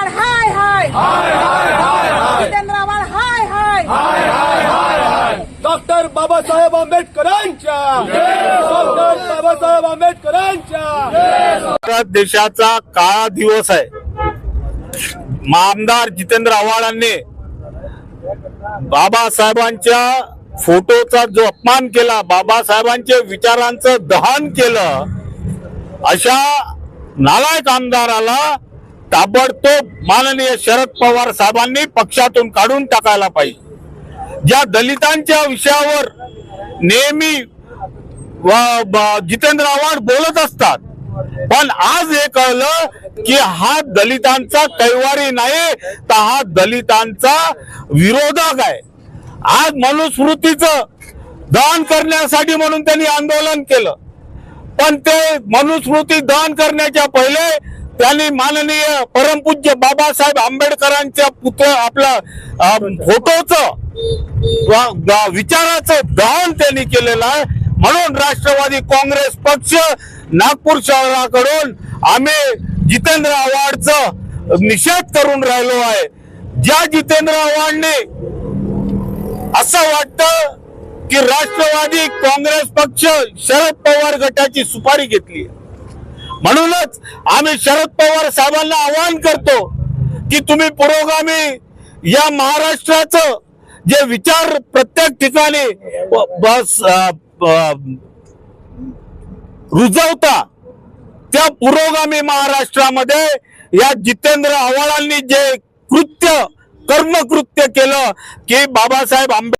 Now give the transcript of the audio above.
आव्हाड हाय हाय. जितेंद्र आव्हाड हाय हाय. डॉक्टर बाबासाहेब आंबेडकरांच्या. डॉक्टर बाबासाहेब आंबेडकरांच्या. भारत देशाचा काळा दिवस आहे. आमदार जितेंद्र आव्हाडांनी बाबासाहेबांच्या फोटोचा जो अपमान केला बाबासाहेबांच्या विचारांचं दहन केलं अशा नालायक आमदाराला ताबडतोब माननीय शरद पवार साहेबांनी पक्षातून काढून टाकायला पाहिजे. ज्या दलितांच्या विषयावर नेहमी जितेंद्र आव्हाड बोलत असतात पण आज हे कळलं की हा दलितांचा कैवारी नाही तर हा दलितांचा विरोधक आहे. आज मनुस्मृतीचं दहन करण्यासाठी म्हणून त्यांनी आंदोलन केलं. पण ते मनुस्मृती दहन करण्याच्या पहिले त्यांनी माननीय परमपूज्य बाबासाहेब आंबेडकरांच्या पुत्र आपला फोटोचं विचाराचं दहन त्यांनी केलेलं आहे. म्हणून राष्ट्रवादी काँग्रेस पक्ष नागपूर शहराकडून आम्ही जितेंद्र आव्हाडचं निषेध करून राहिलो आहे. ज्या जितेंद्र आव्हाडने असं वाटतं की राष्ट्रवादी काँग्रेस पक्ष शरद पवार गटाची सुपारी घेतली म्हणूनच आम्ही शरद पवार साहेबांना आवाहन करतो की तुम्ही पुरोगामी या महाराष्ट्राचं जे विचार प्रत्येक ठिकाणी बस रुजवता त्या पुरोगामी महाराष्ट्रामध्ये या जितेंद्र आव्हाडांनी जे कृत्य कर्मकृत्य केलं की बाबासाहेब आंबेडकर